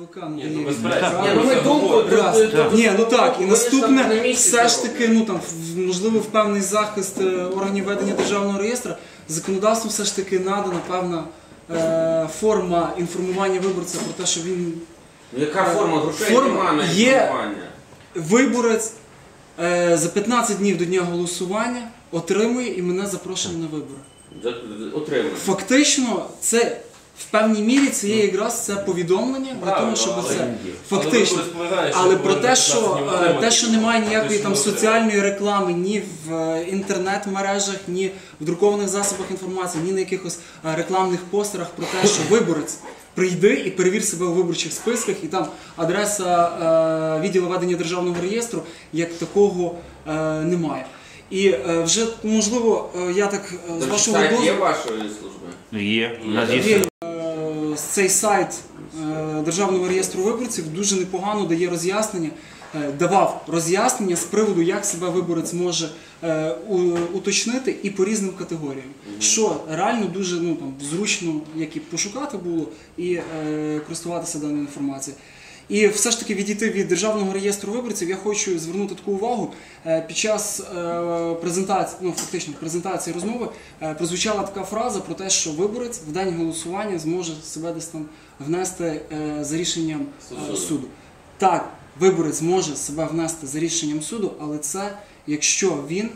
Не Ні, ну, безперечно. Ні, ну, ми думку, Раз. тут- тут- Ні, ну так, і ви ж там наступне, все ж таки, ну там, в- можливо, в певний захист е, органів ведення державного реєстру, законодавством все ж таки надана певна е, форма інформування виборця про те, що він Ну, Яка форма грошей Форма немає на є. інформування? виборець е, за 15 днів до дня голосування отримує і мене запрошує на вибори. Отримує. Фактично, це в певній мірі це є якраз це повідомлення для того, щоб це фактично. Але про те, що е, те, що немає ніякої там соціальної реклами ні в е, інтернет-мережах, ні в друкованих засобах інформації, ні на якихось е, рекламних постерах про те, що виборець прийди і перевір себе у виборчих списках, і там адреса е, відділу ведення державного реєстру як такого е, немає. І е, вже можливо, е, я так з вашого сайт є дозволу. вашої служби? Є, цей сайт е, Державного реєстру виборців дуже непогано дає роз'яснення, е, давав роз'яснення з приводу, як себе виборець може е, уточнити і по різним категоріям. Що реально дуже ну, там, зручно як і пошукати було, і користуватися даною інформацією. І все ж таки відійти від державного реєстру виборців, я хочу звернути таку увагу. Е, Під час е, презентації, ну фактично презентації розмови, е, прозвучала така фраза про те, що виборець в день голосування зможе себе десь там внести за рішенням суду. Так, виборець може себе внести за рішенням суду, але це якщо він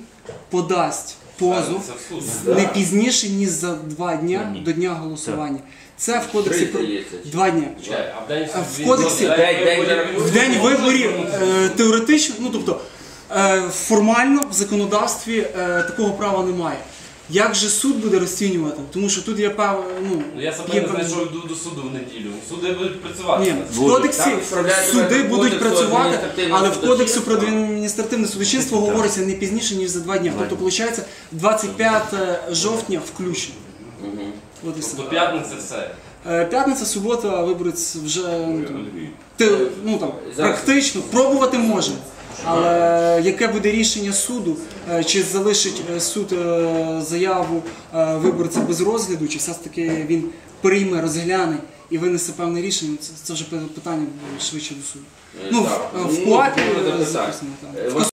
подасть позов не пізніше ніж за два дня до дня голосування. Це в кодексі про два дні. А в день кодексі- День- день- В день виборів е, теоретично, ну тобто е, формально в законодавстві е, такого права немає. Як же суд буде розцінювати? Тому що тут є пев, ну, Ну я є не певні- знайшов йду до суду в неділю. Суди будуть працювати. Ні, в. Будуть. кодексі Там суди будуть працювати, адміністративного але в кодексу про судочинства. адміністративне судочинство говориться не пізніше, ніж за два дні. Тобто, виходить, 25 жовтня включно. От і все. Тобто п'ятниця все. Е, П'ятниця, субота, виборець вже ну, там, ти, ну, там, Зараз. практично пробувати може. Але яке буде рішення суду, е, чи залишить е, суд е, заяву виборця без розгляду, чи все ж таки він прийме, розгляне і винесе певне рішення, це, це вже питання швидше до суду. Ну, так. в, в Ну, КУАПі буде так. записано. В